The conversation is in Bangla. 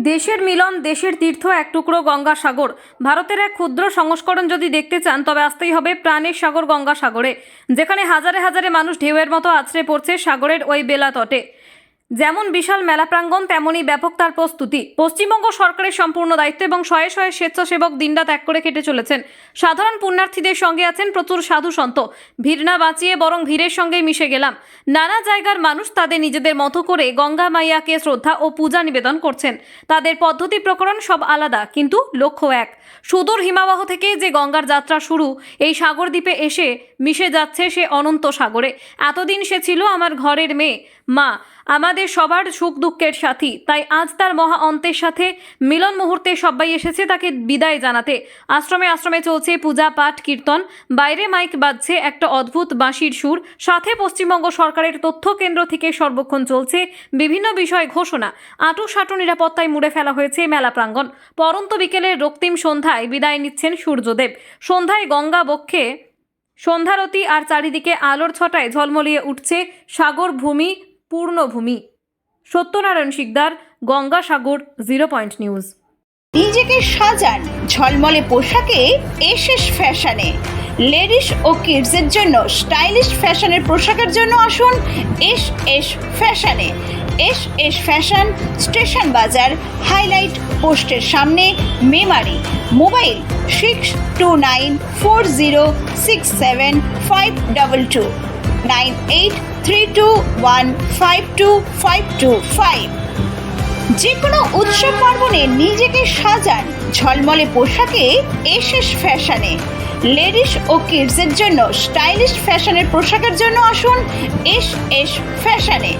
দেশের মিলন, দেশের তীর্থ, এক টুকরো গঙ্গাসাগর ভারতের এক ক্ষুদ্র সংস্করণ যদি দেখতে চান, তবে আসতেই হবে প্রাণের সাগর গঙ্গাসাগরে যেখানে হাজারে হাজারে মানুষ ঢেউয়ের মতো আছড়ে পড়ছে সাগরের ওই বেলা তটে যেমন বিশাল মেলা প্রাঙ্গণ তেমনই ব্যাপক তার প্রস্তুতি। পশ্চিমবঙ্গ সরকারের সম্পূর্ণ দায়িত্ব এবং শয়ে শয়ে স্বেচ্ছাসেবক দিনরাত ত্যাগ করে কেটে চলেছেন। সাধারণ পুণ্যার্থীদের সঙ্গে আছেন প্রচুর সাধু সন্ত। ভিড় না বাঁচিয়ে বরং ভিড়ের সঙ্গেই মিশে গেলাম। নানা জায়গার মানুষ তাদের নিজেদের মতো করে গঙ্গা মাইয়াকে শ্রদ্ধা ও পূজা নিবেদন করছেন। তাদের পদ্ধতি প্রকরণ সব আলাদা, কিন্তু লক্ষ্য এক। সুদূর হিমাবহ থেকে যে গঙ্গার যাত্রা শুরু, এই সাগর দ্বীপে এসে মিশে যাচ্ছে সে অনন্ত সাগরে। এতদিন সে ছিল আমার ঘরের মেয়ে। মা আমাদের সবার সুখ দুঃখের সাথী। তাই আজ তার মহা অন্তের সাথে মিলন মুহূর্তে সবাই এসেছে তাকে বিদায় জানাতে। আশ্রমে আশ্রমে চলছে পূজা, পাঠ, কীর্তন। বাইরে মাইক বাজছে একটা অদ্ভুত বাঁশির সুর। সাথে পশ্চিমবঙ্গ সরকারের তথ্য কেন্দ্র থেকে সর্বক্ষণ চলছে বিভিন্ন বিষয় ঘোষণা। আটু সাটু নিরাপত্তায় মুড়ে ফেলা হয়েছে মেলা প্রাঙ্গণ। পরন্ত বিকেলের রক্তিম সন্ধ্যায় বিদায় নিচ্ছেন সূর্যদেব। সন্ধ্যায় গঙ্গা বক্ষে সন্ধ্যারতি আর চারিদিকে আলোর ছটায় ঝলমলিয়ে উঠছে সাগর, ভূমি পূর্ণভূমি। Satyanarayan Sikdar, Gangasagar, zero point news. নিজেকে সাজান ঝলমলে পোশাকে এসএস ফ্যাশনে। লেডিস ও কিডসের জন্য স্টাইলিশ ফ্যাশনের পোশাকের জন্য আসুন এস এস ফ্যাশনে। এস এস ফ্যাশন স্টেশন বাজার, হাইলাইট পোস্টের সামনে, Memari. Mobile six two nine four zero six seven five double two. Nine eight three two one five two five two five. যে কোনো উৎসব পার্বণে নিজেকে সাজান ঝলমলে পোশাকে এসএস ফ্যাশনে। লেডিস ও কিডসের জন্য স্টাইলিশ ফ্যাশনের পোশাকের জন্য আসুন এস এস ফ্যাশনে।